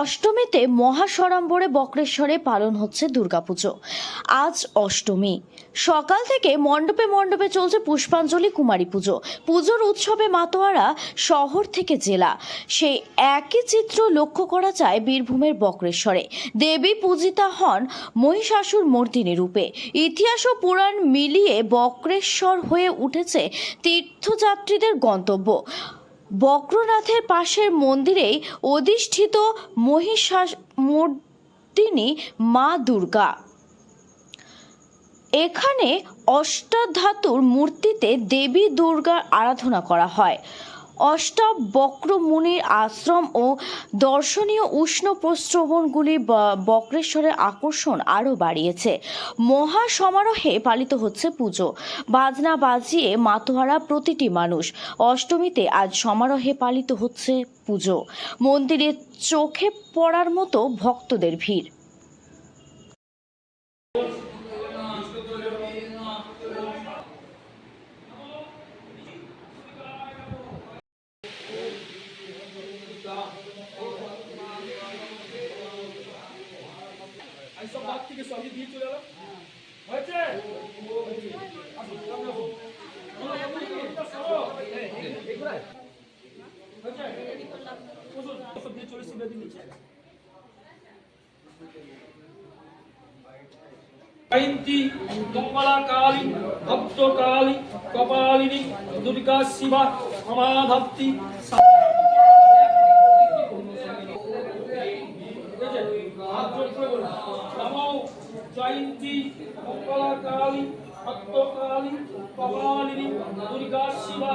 অষ্টমীতে মহাসড়ম্বরে বক্রেশ্বরে পালন হচ্ছে দুর্গাপুজো। আজ অষ্টমী। সকাল থেকে মণ্ডপে মণ্ডপে চলছে পুষ্পাঞ্জলি কুমারী পুজো। পুজোর উৎসবে মাতোয়ারা শহর থেকে জেলা। সেই একই চিত্র লক্ষ্য করা যায় বীরভূমের বক্রেশ্বরে। দেবী পূজিতা হন মহিষাসুর মর্দিনী রূপে। ইতিহাস ও পুরাণ মিলিয়ে বক্রেশ্বর হয়ে উঠেছে তীর্থযাত্রীদের গন্তব্য। বক্রনাথের পাশের মন্দিরেই অধিষ্ঠিত মহিষাস মর্দিনী মা দুর্গা। এখানে অষ্টাধাতুর মূর্তিতে দেবী দুর্গার আরাধনা করা হয়। অষ্টাবক্র মুনির আশ্রম ও দর্শনীয় উষ্ণ প্রস্রবণগুলি ব- বক্রেশ্বরের আকর্ষণ আরও বাড়িয়েছে। মহা সমারোহে পালিত হচ্ছে পুজো। বাজনা বাজিয়ে মাতোহারা প্রতিটি মানুষ। অষ্টমীতে আজ সমারোহে পালিত হচ্ছে পুজো। মন্দিরে চোখে পড়ার মতো ভক্তদের ভিড়। বসুন, সব দিয়ে চলে বেদির নিচে। জয়ন্তী মঙ্গলা কপালিনী দুর্গা শিবা সমাধাপ্তি নমো জয়ন্তী মঙ্গলা কালী ভক্ত কালী কপালিনী দুর্গা শিবা